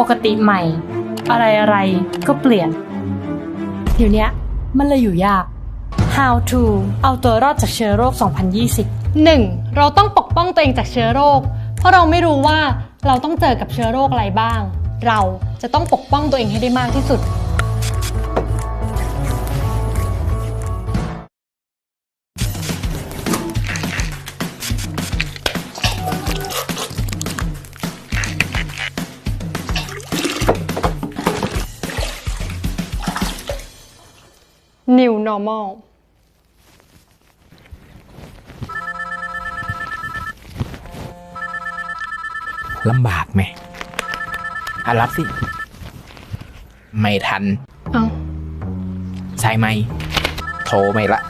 ปกติใหม่ อะไรอะไรก็เปลี่ยน เดี๋ยวเนี้ยมันเลยอยู่ยาก How to เอาตัวรอดจากเชื้อโรค 2020 1. เราต้องปกป้องตัวเองจากเชื้อโรค เพราะเราไม่รู้ว่าเราต้องเจอกับเชื้อโรคอะไรบ้าง เราจะต้องปกป้องตัวเองให้ได้มากที่สุด New normal ลำบากไหมอะรับสิ ไม่ทัน เอ้าใช่ไหม โทรไม่ละ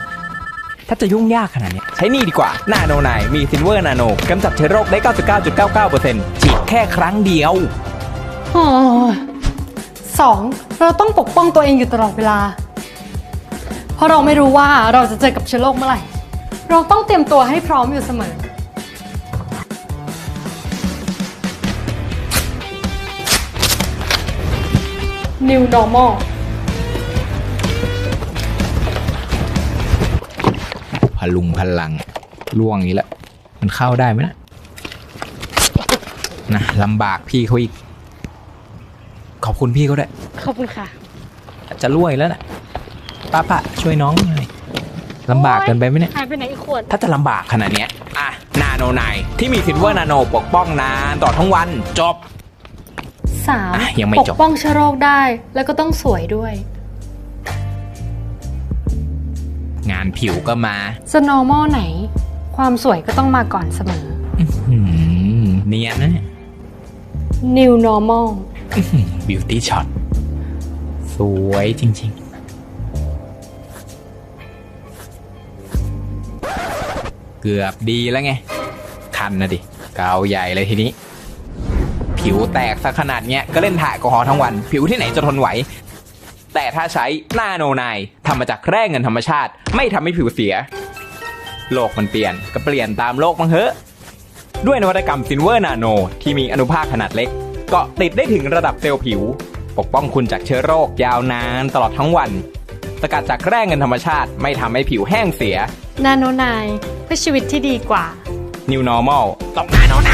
ถ้าจะยุ่งยากขนาดเนี้ยใช้นี่ดีกว่า นาโนไนมีซินเวอร์นาโนกำจัดเชื้อโรคได้ 99.99%ฉีดแค่ครั้งเดียว อ๋อสองเราต้องปกป้องตัวเองอยู่ตลอดเวลาเพ ราะเราไม่รู้ว่าเราจะเจอกับเชื้อโรคเมื่อไหร่ เราต้องเตรียมตัวให้พร้อมอยู่เสมอ New normal พลุงพลังล่วงนี้แหละ มันเข้าได้ไหมนะนะลำบากพี่เขาอีก ขอบคุณพี่เขาด้วย ขอบคุณค่ะ จะรวยแล้วนะ ป้าป้าช่วยน้องหน่อยลำบากเกินไปไหมเนี่ย หายไปไหนอีกขวด ถ้าจะลำบากขนาดเนี้ยอะ นาโนไนที่มีซินเวอร์นาโนปกป้องนานตลอทั้งวันจบ 3. อะยังไม่ปกจบ ป้องเชื้อโรคได้ แล้วก็ต้องสวยด้วย งานผิวก็มา จะ normal ไหน ความสวยก็ต้องมาก่อนเสมอหืมเนียนนะ New normal บิวตี้ช็อต สวยจริง ๆ เกือบดีแล้วไง คันนะดิเกาใหญ่เลยทีนี้ ผิวแตกสักขนาดเนี้ยก็เล่นถ่ายแอลกอฮอล์ทั้งวัน ผิวที่ไหนจะทนไหว แต่ถ้าใช้นาโนไนทำมาจากแร่เงินธรรมชาติ ไม่ทำให้ผิวเสีย โลกมันเปลี่ยนก็เปลี่ยนตามโลกมั้งเถอะด้วยนวัตกรรมซินเวอร์นาโน ที่มีอนุภาคขนาดเล็ก เกาะติดได้ถึงระดับเซลล์ผิว ปกป้องคุณจากเชื้อโรคยาวนานตลอดทั้งวัน สกัดจากแร่เงินธรรมชาติไม่ทำให้ผิวแห้งเสีย Nano 9เพื่อชีวิตที่ดีกว่า New Normal ต้องนาโนไน